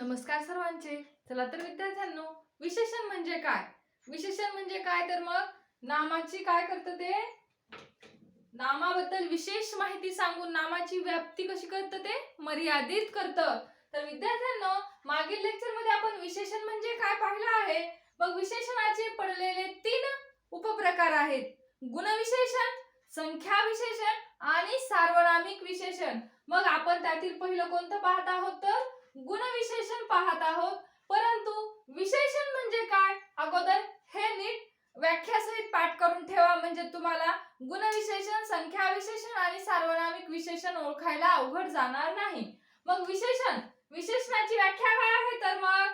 नमस्कार सर्वांचे. चला तर विद्यार्थ्यांनो विशेषण म्हणजे काय? विशेषण म्हणजे काय तर मग? नामाची काय करतं ते? नामाबद्दल विशेष माहिती सांगून नामाची व्याप्ती कशी करतं ते? मर्यादित करतं. तर विद्यार्थ्यांनो मागील लेक्चरमध्ये आपण विशेषण म्हणजे काय पाहिलं आहे? मग विशेषणाचे पडलेले तीन उपप्रकार आहेत. गुणविशेषण संख्या विशेषण आणि सार्वनामिक विशेषण. मग आपण त्यातील पहिलं कोणतं पाहत आहोत? तर गुणविशेषण पाहत आहोत. परंतु विशेषण म्हणजे काय? अगोदर हे नीट व्याख्यासहित पाठ करून ठेवा. म्हणजे तुम्हाला गुणविशेषण संख्या विशेषण आणि सार्वनामिक विशेषण ओळखायला अवघड जाणार नाही. मग विशेषण विशेषणाची व्याख्या काय आहे तर मग?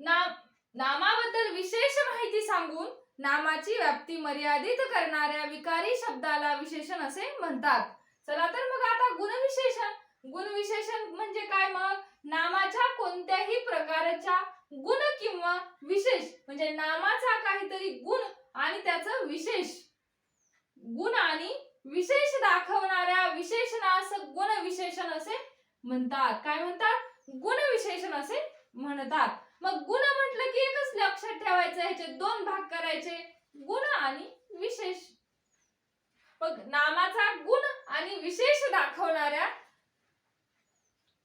नाम नामाबद्दल विशेष माहिती सांगून नामाची व्याप्ती मर्यादित करणाऱ्या विकारी शब्दाला विशेषण असे म्हणतात. चला तर मग आता गुणविशेषण गुणविशेषण म्हणजे काय मग? नामाच्या कोणत्याही प्रकारच्या गुण किंवा विशेष. म्हणजे नामाचा काहीतरी गुण आणि त्याचं विशेष. गुण आणि विशेष दाखवणाऱ्या विशेषणास गुण विशेषण असे म्हणतात. काय म्हणतात? गुण विशेषण असे म्हणतात. मग गुण म्हटलं की एकच लक्षात ठेवायचं ह्याचे दोन भाग करायचे. गुण आणि विशेष. मग नामाचा गुण आणि विशेष दाखवणाऱ्या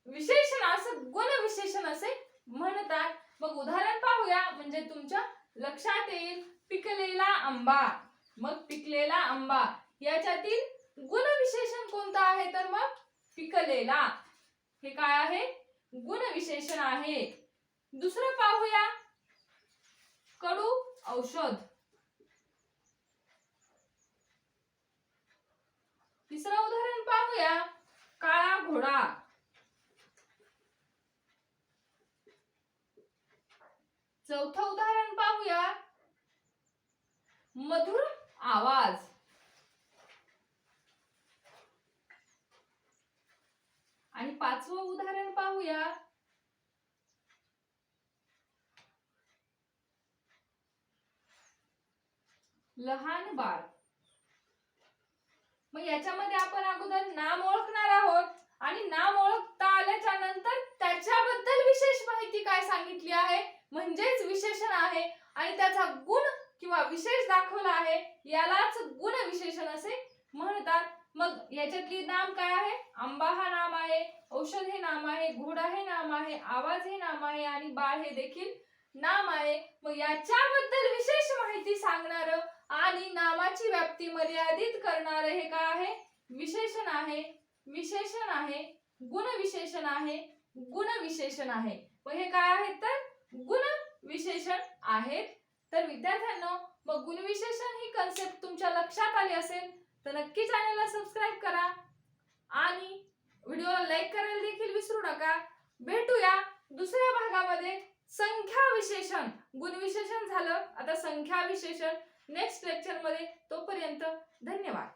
विशेषणास गुण विशेषण असे म्हणतात. मग उदाहरण पाहूया. म्हणजे तुमच्या लक्षात येईल पिकलेला आंबा. मग पिकलेला आंबा. याच्यातील गुण विशेषण कोणतं आहे? तर मग पिकलेला. हे काय आहे? गुण विशेषण आहे. दुसरं पाहूया. कडू औषध. तिसरं उदाहरण पाहूया. काळा घोडा. चौथं उदाहरण पाहूया. मधुर आवाज. आणि पाचवं उदाहरण पाहूया. लहान बाळ. मग याच्यामध्ये आपण अगोदर नाम ओळखणार आहोत आणि नाम ओळखता आल्याच्यानंतर त्याच्याबद्दल विशेष माहिती काय सांगितली आहे म्हणजेच विशेषण आहे आणि त्याचा गुण किंवा विशेष दाखवला आहे यालाच गुण विशेषण असे म्हणतात. मग याच्यातली नाम काय आहे? आंबा हा नाम आहे औषध हे नाम आहे घोडा हे नाम आहे आवाज हे नाम आहे आणि बाळ हे देखील नाम आहे. मग याच्याबद्दल विशेष माहिती सांगणार आणि नामाची व्याप्ती मर्यादित करणार हे काय आहे? विशेषण आहे. विशेषण आहे. गुण विशेषण आहे. गुण विशेषण आहे. मग हे काय आहेत तर? गुण विशेषण आहेत. तर विद्यार्थ्यांनो मग गुणविशेषण ही कन्सेप्ट तुमच्या लक्षात आली असेल तर नक्की चॅनलला सबस्क्राईब करा आणि व्हिडिओला लाईक करायला देखील विसरू नका. भेटूया दुसऱ्या भागामध्ये. संख्या विशेषण. गुणविशेषण झालं. आता संख्या विशेषण नेक्स्ट लेक्चरमध्ये तोपर्यंत धन्यवाद.